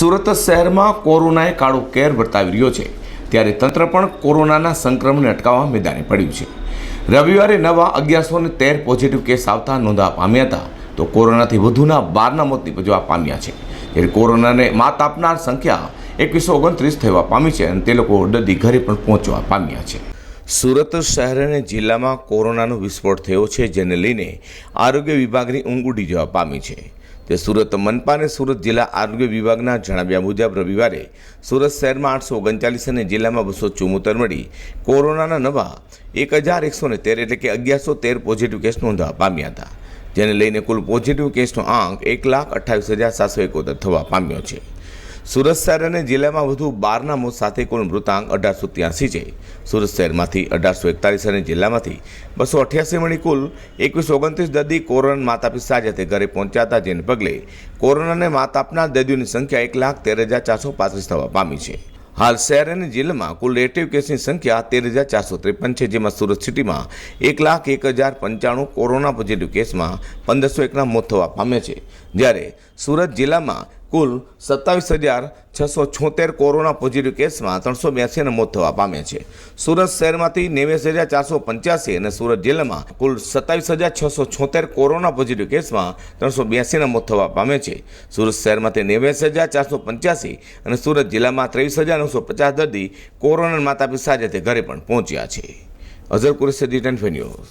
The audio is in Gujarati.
સુરત શહેરમાં કોરોનાએ કાળો કેર વર્તાવી રહ્યો છે. ત્યારે તંત્ર પણ કોરોનાના સંક્રમણને અટકાવવા મેદાને પડ્યું છે. રવિવારે નવા અગિયારસો ને તેર પોઝિટિવ કેસ આવતા નોંધવા પામ્યા હતા. તો કોરોનાથી વધુના બારના મોત નિપજવા પામ્યા છે. જ્યારે કોરોનાને માત આપનાર સંખ્યા એકવીસો ઓગણત્રીસ થવા પામી છે અને તે લોકો દર્દી ઘરે પણ પહોંચવા પામ્યા છે. સુરત શહેર અને જિલ્લામાં કોરોનાનો વિસ્ફોટ થયો છે, જેને લઈને આરોગ્ય વિભાગની ઊંઘ ઉડી જવા પામી છે. તે સુરત મનપા અને સુરત જિલ્લા આરોગ્ય વિભાગના જણાવ્યા મુજબ રવિવારે સુરત શહેરમાં આઠસો ઓગણચાલીસ અને જિલ્લામાં બસો ચુમ્મોતર મળી કોરોનાના નવા એક હજાર એકસો ને તેર એટલે કે અગિયારસો તેર પોઝિટિવ કેસ નોંધવા પામ્યા હતા, જેને લઈને કુલ પોઝિટિવ કેસનો આંક એક લાખ અઠ્ઠાવીસ હજાર સાતસો એકોતેર થવા પામ્યો છે. સુરત શહેર અને જિલ્લામાં વધુ બારના મોત સાથે કુલ મૃતાંક અઢારસો ત્યાસી છે. સુરત શહેરમાંથી અઢારસો એકતાલીસ અને જિલ્લામાંથી બસો અઠ્યાસી મળી કુલ એકવીસો ઓગણત્રીસ દર્દી કોરોના માતા પિતા સાજા ઘરે પહોંચ્યા હતા, જેને પગલે કોરોનાને માત આપનાર દર્દીઓની સંખ્યા એક લાખ તેર હજાર ચારસો પાંત્રીસ થવા પામી છે. હાલ શહેર અને જિલ્લામાં કુલ એક્ટિવ કેસની સંખ્યા તેર હજાર ચારસો ત્રેપન છે, જેમાં સુરત સિટીમાં એક લાખ એક હજાર પંચાણું કોરોના પોઝિટિવ કેસમાં પંદરસો એકના મોત થવા પામ્યા છે. જ્યારે સુરત જિલ્લામાં કુલ સત્તાવીસ હજાર છસો છોતેર કોરોના પોઝિટિવ કેસમાં ત્રણસો બ્યાસીના મોત થવા પામ્યા છે. સુરત શહેરમાંથી નેવ્યાસ હજાર ચારસો પંચ્યાસી અને સુરત જિલ્લામાં કુલ સત્તાવીસ હજાર છસો છોતેર કોરોના પોઝિટિવ કેસમાં ત્રણસો બ્યાસીના મોત થવા પામ્યા છે. સુરત શહેરમાંથી નેવ્યાસ હજાર ચારસો પંચ્યાસી અને સુરત જિલ્લામાં ત્રેવીસ હજાર નવસો પચાસ દર્દી કોરોના માતા પિતા સાથે ઘરે પણ પહોંચ્યા છે. અઝર કુરેશી ન્યૂઝ.